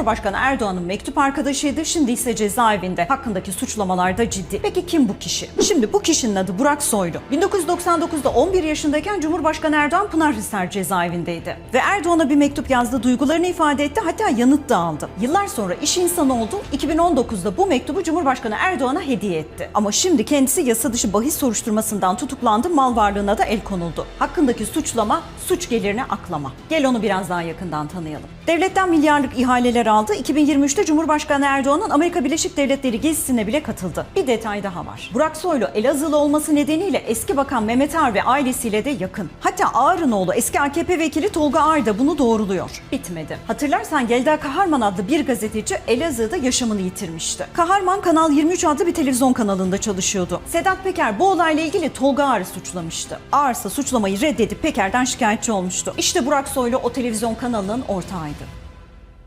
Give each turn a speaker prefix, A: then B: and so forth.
A: Cumhurbaşkanı Erdoğan'ın mektup arkadaşıydı. Şimdi ise cezaevinde. Hakkındaki suçlamalar da ciddi. Peki kim bu kişi? Şimdi bu kişinin adı Burak Soylu. 1999'da 11 yaşındayken Cumhurbaşkanı Erdoğan Pınarhisar cezaevindeydi. Ve Erdoğan'a bir mektup yazdı, duygularını ifade etti, hatta yanıt da aldı. Yıllar sonra iş insanı oldu. 2019'da bu mektubu Cumhurbaşkanı Erdoğan'a hediye etti. Ama şimdi kendisi yasa dışı bahis soruşturmasından tutuklandı, mal varlığına da el konuldu. Hakkındaki suçlama suç gelirini aklama. Gel onu biraz daha yakından tanıyalım. Devletten milyarlık ihaleler aldı. 2023'te Cumhurbaşkanı Erdoğan'ın Amerika Birleşik Devletleri gezisine bile katıldı. Bir detay daha var. Burak Soylu Elazığlı olması nedeniyle eski bakan Mehmet Ağar ve ailesiyle de yakın. Hatta Ağar'ın oğlu eski AKP vekili Tolga Ağar da bunu doğruluyor. Bitmedi. Hatırlarsan Gelda Kaharman adlı bir gazeteci Elazığ'da yaşamını yitirmişti. Kaharman Kanal 23 adlı bir televizyon kanalında çalışıyordu. Sedat Peker bu olayla ilgili Tolga Ağar'ı suçlamıştı. Ağar ise suçlamayı reddedip Peker'den şikayetçi olmuştu. İşte Burak Soylu o televizyon kanalının ortağıydı.